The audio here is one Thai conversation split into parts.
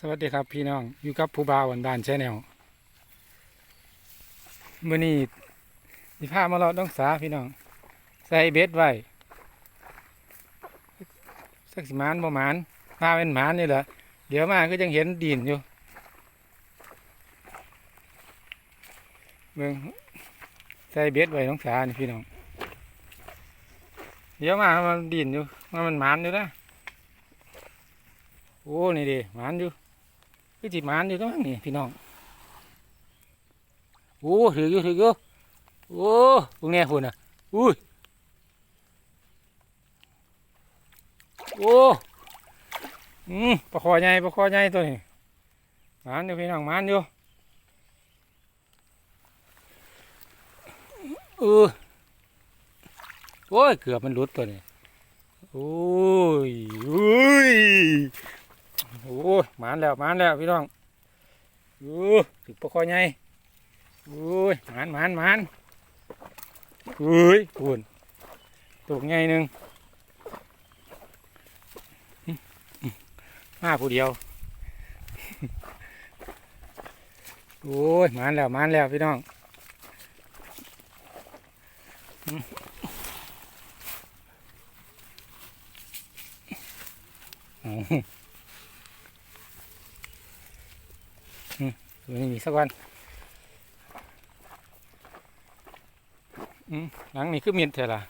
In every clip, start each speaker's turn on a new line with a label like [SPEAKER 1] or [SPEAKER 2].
[SPEAKER 1] สวัสดีครับพี่น้องอยู่กับผู้บ่าวันบานแชนแนลมื่อนี้สิพามาเลาต้องสาพี่น้อง ใส่เบ็ดไว้สักสิมานบ่หมานมาเป็นหมานนี่แหละเดี๋ยวมาก็ยังเห็นดินอยู่เบิ่งใส่เบ็ดไว้ต้องสานี่พี่น้องเดี๋ยวมามันดินอยู่มันมันหมานอยู่นะโอ้นี่ดิหมานอยู่ คือจิหมานอยู่ตรงนั้นนี่พี่น้องโอ้ถืออยู่ถืออยู่โอ้ตรงนี้คุณอะอุ้ยโอ้อืมปลาคอใหญ่ปลาคอใหญ่ตัวนี้หมานอยู่พี่น้องหมานอยู่เออโอ้ยเกือบมันหลุดตัวนี้โอ้ยอุ้ย โอ้ยหมานแล้วมานแล้วพี่น้องโอ้ถึกปลาคอใหญ่โอ้ยหมานหมานหมานเฮ้ยคุนตัวใหญ่หนึ่งมาผู้เดียวโอ้ยมานแล้วมานแล้วพี่น้องอืมเอาตัวนี้มีสักวันอืมหลังนี้คือเมียนเถอะล่ะ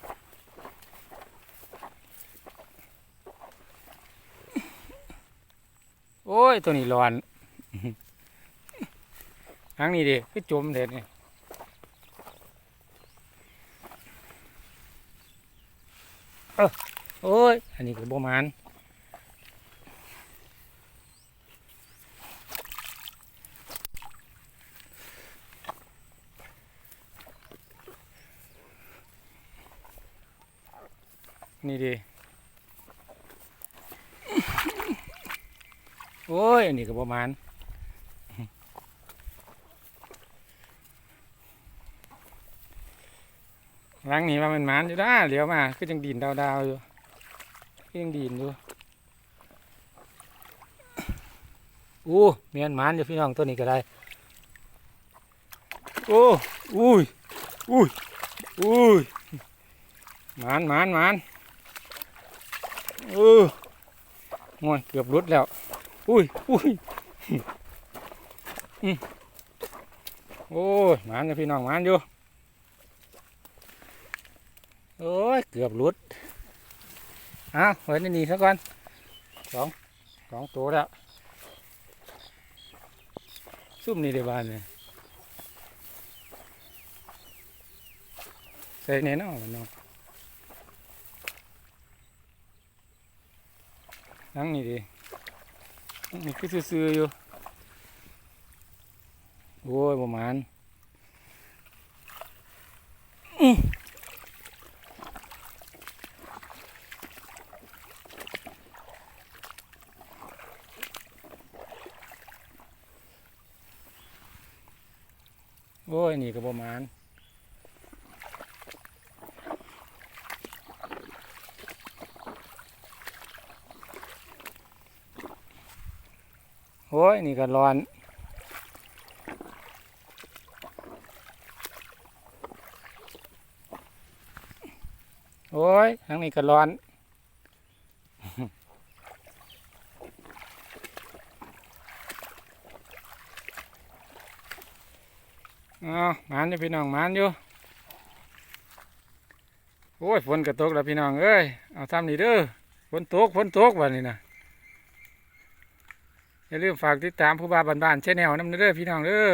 [SPEAKER 1] โอ้ย ตัวนี้ร้อนหลังนี้ดิคือจมเด็ดนี่เออโอ้ย อันนี้ก็บ่หมาน นี่ดิโอ้ยนนี้ก็ประมาณหลังนี้ว่ามันมานอยู่ด้าเหลียวมาคือจังดินดาวๆอยู่คือยังดินอยู่โอ้เมียนมานอยู่พี่น้องตัวนี้ก็ได้โอ้อุ้ยอุ้ยอุ้ยมานมานมาน เออโอ้ยเกือบรุดแล้ว อุ้ยอุ้ยโอ้ยหมานอยู่พี่น้องหมานอยู่โอ้ยเกือบรุดอ้าวไว้ในนี่ซะก่อนสองสองตัวแล้วซุ่มนี่ได้บ้านเลยใส่แน่นอนมันเนาะ นั่งนี่ดินี่คือซื่อๆอยู่ โอ้ยประมาณโอ้ย นี่ก็ประมาณ อ้ย นี่ก็ร้อน โอ้ยทางนี้ก็ร้อนอ้าวหมานอยู่พี่น้องหมานอยู่ โอ้ยฝนก็ตกแล้วพี่น้องเอ้ย เอาทำนี่เด้อฝนตกฝนตกวันนี้นะ อย่าลืมฝากติดตามผู้บ้าบ้านๆแชนแนลน้ำเด้อพี่น้องเด้อ